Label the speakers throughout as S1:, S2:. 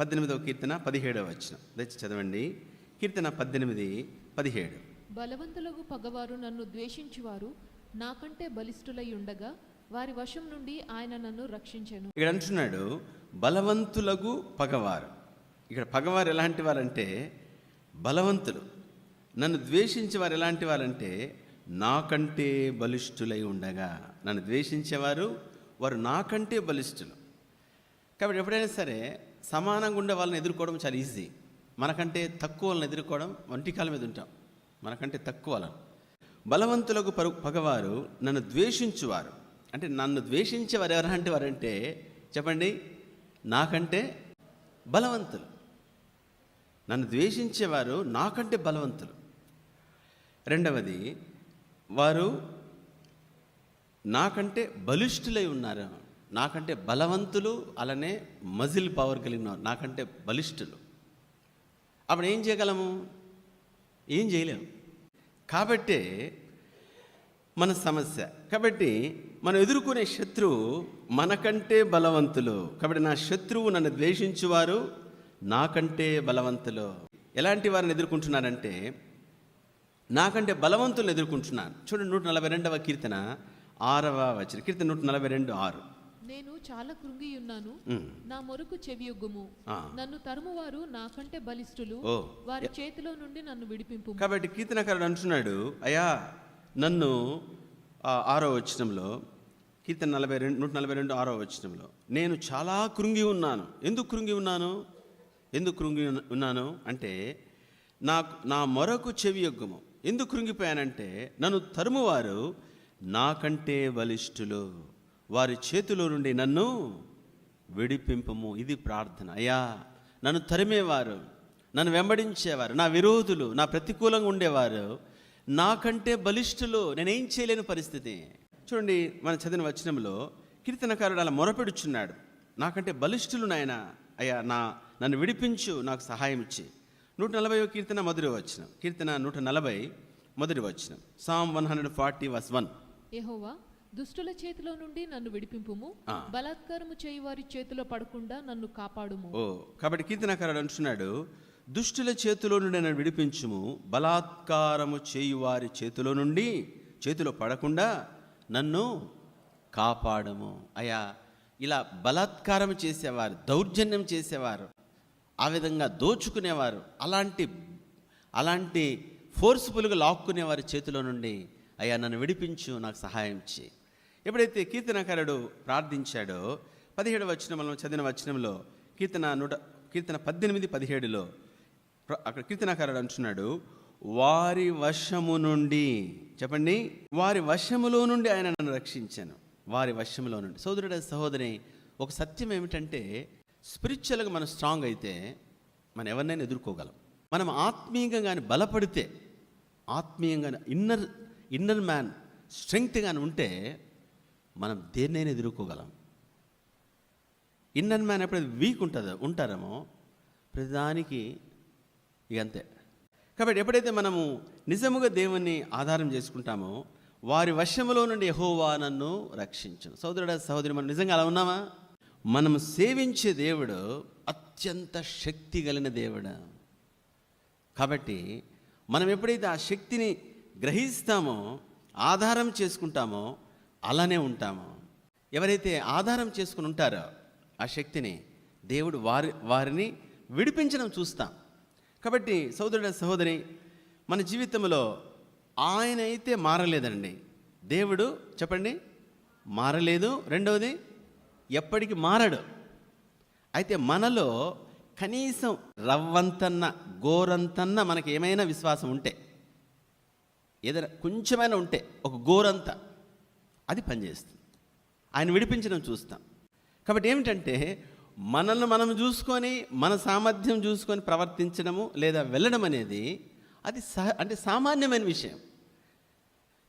S1: పద్దెనిమిదవ కీర్తన పదిహేడవ వచ్చిన దయచి చదవండి. కీర్తన పద్దెనిమిది పదిహేడు.
S2: బలవంతులకు పగవారు నన్ను ద్వేషించువారు నాకంటే బలిష్ఠులై ఉండగా వారి వశం నుండి ఆయన నన్ను రక్షించెను.
S1: ఇక్కడ అంటున్నాడు బలవంతులకు పగవారు. ఇక్కడ పగవారు ఎలాంటి వారంటే బలవంతులు. నన్ను ద్వేషించే వారు ఎలాంటి వారంటే నాకంటే బలిష్ఠులై ఉండగా. నన్ను ద్వేషించేవారు వారు నాకంటే బలిష్ఠులు. కాబట్టి ఎప్పుడైనా సరే సమానంగా ఉండే వాళ్ళని ఎదుర్కోవడం చాలా ఈజీ మనకంటే తక్కువ వాళ్ళని ఎదుర్కోవడం వంటికాల మీద ఉంటాం. మనకంటే తక్కువ వాళ్ళని బలవంతులకు పరు పగవారు నన్ను ద్వేషించువారు. అంటే నన్ను ద్వేషించేవారు ఎవరంటే వారంటే చెప్పండి నాకంటే బలవంతులు. నన్ను ద్వేషించేవారు నాకంటే బలవంతులు. రెండవది వారు నాకంటే బలిష్ఠులై ఉన్నారు. నాకంటే బలవంతులు అలానే మజిల్ పవర్ కలిగిన నాకంటే బలిష్ఠులు. అప్పుడు ఏం చేయగలము? ఏం చేయలేము. కాబట్టే మన సమస్య. కాబట్టి మనం ఎదుర్కొనే శత్రువు మనకంటే బలవంతులు. కాబట్టి నా శత్రువు నన్ను ద్వేషించువారు నాకంటే బలవంతులు. ఎలాంటి వారిని ఎదుర్కొంటున్నారంటే నాకంటే బలవంతులను ఎదుర్కొంటున్నాను. చూడండి నూట నలభై రెండవ కీర్తన ఆరవ వచ్చిన కీర్తన నూట నలభై రెండు ఆరు.
S2: నేను చాలా కృంగి ఉన్నాను. నా మొరకు చెవియొగ్గుము. నన్ను తరుమువారు నాకంటే బలిష్ఠులు. వారి చేతిలో నుండి నన్ను విడిపింపు
S1: కాబట్టి కీర్తనకారుడు అంటున్నాడు అయ్యా నన్ను ఆరో వచనంలో కీర్తన నలభై రెండు నూట నలభై రెండు ఆరో వచనంలో నేను చాలా కృంగి ఉన్నాను. ఎందుకు కృంగి ఉన్నాను? ఎందుకు కృంగి ఉన్న- ఉన్నాను? అంటే నాకు నా మొరకు చెవి యొగ్గము ఎందుకు కృంగిపోయానంటే నన్ను తరుమువారు నాకంటే బలిష్ఠులు. వారి చేతిలో నుండి నన్ను విడిపింపము. ఇది ప్రార్థన. అయ్యా నన్ను తరిమేవారు నన్ను వెంబడించేవారు నా విరోధులు నా ప్రతికూలంగా ఉండేవారు నాకంటే బలిష్ఠులు నేనేం చేయలేని పరిస్థితి. చూడండి మన చదివిన వచనంలో కీర్తనకారుడు అలా మొరపెడుచున్నాడు. నాకంటే బలిష్ఠులు నాయన అయ్యా నా నన్ను విడిపించు నాకు సహాయం ఇచ్చి. నూట నలభై కీర్తన మొదటి వచ్చిన కీర్తన నూట నలభై మొదటి వచ్చిన psalm one hundred forty verse one
S2: దుష్టుల చేతిలో నుండి నన్ను విడిపింపుము. బలాత్కారము చేయి వారి చేతిలో పడకుండా నన్ను కాపాడుము.
S1: ఓ కాబట్టి కీర్తనకారుడు అంటున్నాడు దుష్టుల చేతిలో నుండి నన్ను విడిపించుము బలాత్కారము చేయువారి చేతిలో నుండి చేతిలో పడకుండా నన్ను కాపాడము. అయ్యా ఇలా బలాత్కారం చేసేవారు దౌర్జన్యం చేసేవారు ఆ విధంగా దోచుకునేవారు అలాంటి అలాంటి ఫోర్స్ఫుల్గా లాక్కునేవారి చేతిలో నుండి అయ్యా నన్ను విడిపించు నాకు సహాయం చేయి. ఎప్పుడైతే కీర్తనకారుడు ప్రార్థించాడో పదిహేడు వచనంలో చదివిన వచనంలో కీర్తన నూట కీర్తన పద్దెనిమిది పదిహేడులో అక్కడ కీర్తనకారుడు అంటున్నాడు వారి వశము నుండి చెప్పండి వారి వశములో నుండి ఆయన నన్ను రక్షించాను. వారి వశములో నుండి. సోదరుడ సహోదరి ఒక సత్యం ఏమిటంటే స్పిరిచువల్గా మనం స్ట్రాంగ్ అయితే మనం ఎవరినైనా ఎదుర్కోగలం. మనం ఆత్మీయంగా కానీ బలపడితే ఆత్మీయంగా ఇన్నర్ ఇన్నర్ మ్యాన్ స్ట్రెంగ్త్ కానీ ఉంటే మనం దేన్నైనా ఎదుర్కోగలం. ఇన్నర్ మ్యాన్ ఎప్పుడైతే వీక్ ఉంటుందో ఉంటారేమో ప్రతిదానికి ఇక అంతే. కాబట్టి ఎప్పుడైతే మనము నిజముగా దేవుణ్ణి ఆధారం చేసుకుంటామో వారి వశములో నుండి యహోవా నన్ను రక్షించను. సోదరుడ సహోదరి మనం నిజంగా అలా ఉన్నామా? మనం సేవించే దేవుడు అత్యంత శక్తి కలిగిన దేవుడు. కాబట్టి మనం ఎప్పుడైతే ఆ శక్తిని గ్రహిస్తామో ఆధారం చేసుకుంటామో అలానే ఉంటాము. ఎవరైతే ఆధారం చేసుకుని ఉంటారో ఆ శక్తిని దేవుడు వారి వారిని విడిపించడం చూస్తాం. కాబట్టి సోదరుడ సహోదరి మన జీవితంలో ఆయన అయితే మారలేదండి. దేవుడు చెప్పండి మారలేదు. రెండవది ఎప్పటికీ మారడు. అయితే మనలో కనీసం రవ్వంతన్న గోరంతన్న మనకి ఏమైనా విశ్వాసం ఉంటే ఏదైనా కొంచెమైనా ఉంటే ఒక గోరంత అది పనిచేస్తుంది. ఆయన విడిపించడం చూస్తాం. కాబట్టి ఏమిటంటే మనల్ని మనం చూసుకొని మన సామర్థ్యం చూసుకొని ప్రవర్తించడము లేదా వెళ్ళడం అనేది అది సహ అంటే సామాన్యమైన విషయం.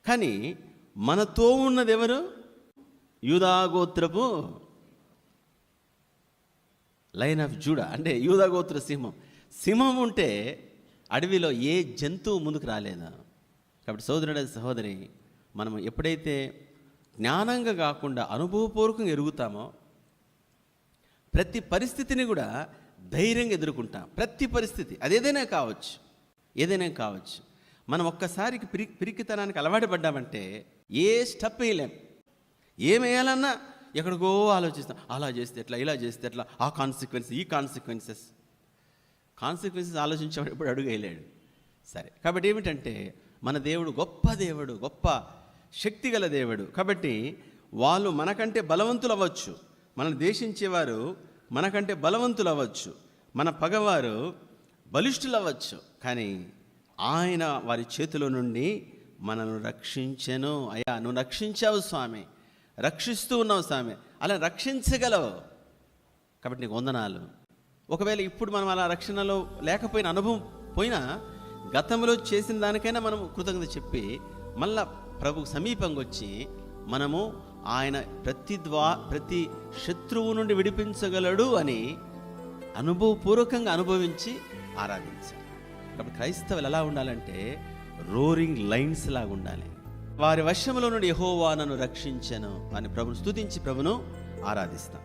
S1: కానీ మనతో ఉన్నది ఎవరు? యూదాగోత్రపు లైన్ ఆఫ్ జూడా అంటే యూదాగోత్ర సింహం. సింహం ఉంటే అడవిలో ఏ జంతువు ముందుకు రాలేదా? కాబట్టి సోదరుడ సహోదరి మనం ఎప్పుడైతే జ్ఞానంగా కాకుండా అనుభవపూర్వకంగా ఎరుగుతామో ప్రతి పరిస్థితిని కూడా ధైర్యంగా ఎదుర్కొంటాం. ప్రతి పరిస్థితి అదేదైనా కావచ్చు ఏదైనా కావచ్చు. మనం ఒక్కసారికి పిరి పిరికితనానికి అలవాటు పడ్డామంటే ఏ స్టెప్ వేయలేం. ఏం వేయాలన్నా ఎక్కడికో ఆలోచిస్తాం. అలా చేస్తే ఎట్లా ఇలా చేస్తే ఎట్లా ఆ కాన్సిక్వెన్స్ ఈ కాన్సిక్వెన్సెస్ కాన్సిక్వెన్సెస్ ఆలోచించేవాడు ఎప్పుడు అడుగు వేయలేడు. సరే కాబట్టి ఏమిటంటే మన దేవుడు గొప్ప దేవుడు గొప్ప శక్తి గల దేవుడు. కాబట్టి వాళ్ళు మనకంటే బలవంతులు అవ్వచ్చు మనల్ని దేశించేవారు మనకంటే బలవంతులు అవ్వచ్చు మన పగవారు బలిష్ఠులు అవ్వచ్చు కానీ ఆయన వారి చేతిలో నుండి మనల్ని రక్షించెను. అయ్యా నువ్వు రక్షించావు స్వామి. రక్షిస్తూ ఉన్నావు స్వామి. అలా రక్షించగలవు. కాబట్టి నీకు వందనాలు. ఒకవేళ ఇప్పుడు మనం అలా రక్షణలో లేకపోయిన అనుభవం పోయినా గతంలో చేసిన దానికైనా మనం కృతజ్ఞత చెప్పి మళ్ళా ప్రభుకు సమీపంగా వచ్చి మనము ఆయన ప్రతి ద్వా ప్రతి శత్రువు నుండి విడిపించగలడు అని అనుభవపూర్వకంగా అనుభవించి ఆరాధించాలి కాబట్టి క్రైస్తవులు ఎలా ఉండాలంటే రోరింగ్ లైన్స్ లాగా ఉండాలి. వారి వశములో నుండి యహోవా నన్ను రక్షించను అని ప్రభును స్తుతించి ప్రభును ఆరాధిస్తాం.